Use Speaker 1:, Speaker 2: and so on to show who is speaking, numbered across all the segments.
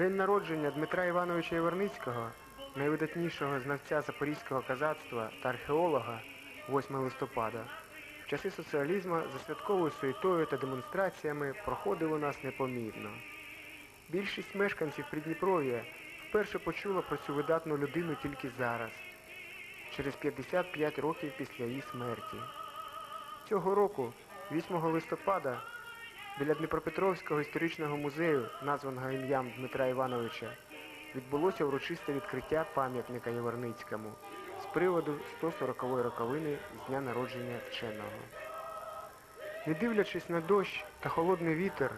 Speaker 1: День народження Дмитра Івановича Яворницького, найвидатнішого знавця запорізького казацтва та археолога 8 листопада, в часи соціалізму за святковою суєтою та демонстраціями проходив у нас непомітно. Більшість мешканців Придніпров'я вперше почула про цю видатну людину тільки зараз, через 55 років після її смерті. Цього року, 8 листопада, біля Дніпропетровського історичного музею, названого ім'ям Дмитра Івановича, відбулося урочисте відкриття пам'ятника Яворницькому з приводу 140-ї роковини з дня народження вченого. Не дивлячись на дощ та холодний вітер,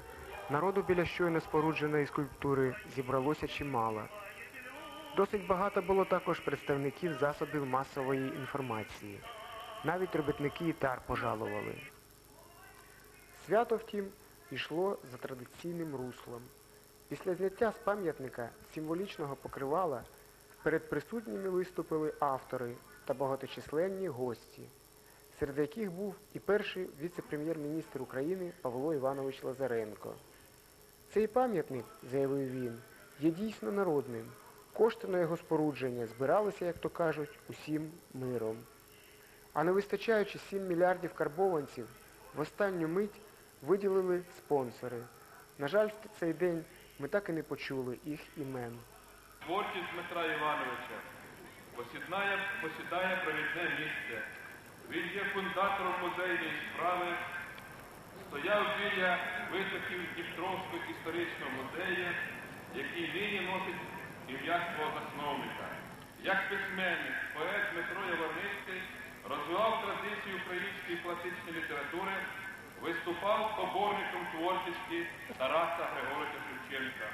Speaker 1: народу біля щойно спорудженої скульптури зібралося чимало. Досить багато було також представників засобів масової інформації. Навіть робітники і тар пожалували. Свято, втім, йшло за традиційним руслом. Після зняття з пам'ятника символічного покривала перед присутніми виступили автори та багаточисленні гості, серед яких був і перший віце-прем'єр-міністр України Павло Іванович Лазаренко. Цей пам'ятник, заявив він, є дійсно народним. Кошти на його спорудження збиралися, як то кажуть, усім миром. А не вистачаючи 7 мільярдів карбованців, в останню мить виділили спонсори. На жаль, в цей день ми так і не почули їх імен.
Speaker 2: Творчість Дмитра Івановича посідає, посідає провідне місце. Він є фундатором музейної справи, стояв біля витоків Дністровського історичного музею, який нині носить ім'я свого засновника. Як письменник, поет Дмитро Яворницький розвивав традицію української класичної літератури, виступав поборником творчості Тараса Григоровича Шевченка.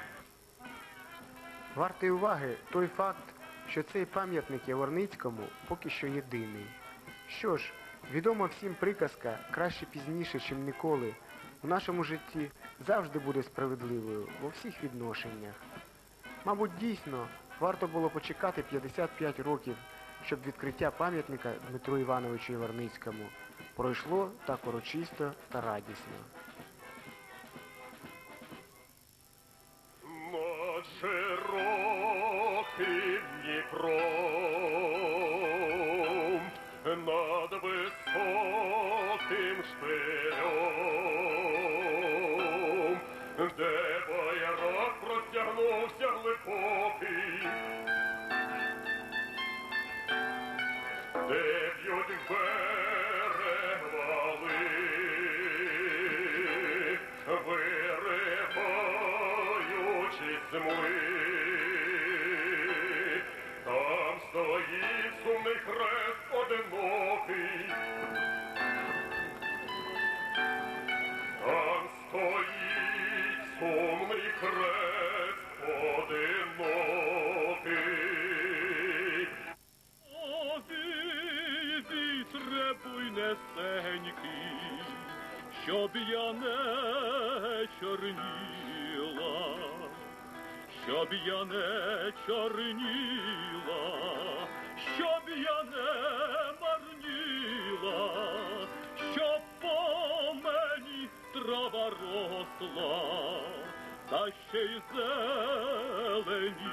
Speaker 1: Вартий уваги той факт, що цей пам'ятник Яворницькому поки що єдиний. Що ж, відома всім приказка краще пізніше, чим ніколи, у нашому житті завжди буде справедливою во всіх відношеннях. Мабуть, дійсно, варто було почекати 55 років, щоб відкриття пам'ятника Дмитру Івановичу Яворницькому пройшло так урочисто та радісно.
Speaker 3: Над широким Дніпром, над високим шпилем, сумний крест одинокий. Оди, вітре буйнесенький, щоб я не чорніла, щоб я не чорніла, щоб я не Ще й зелені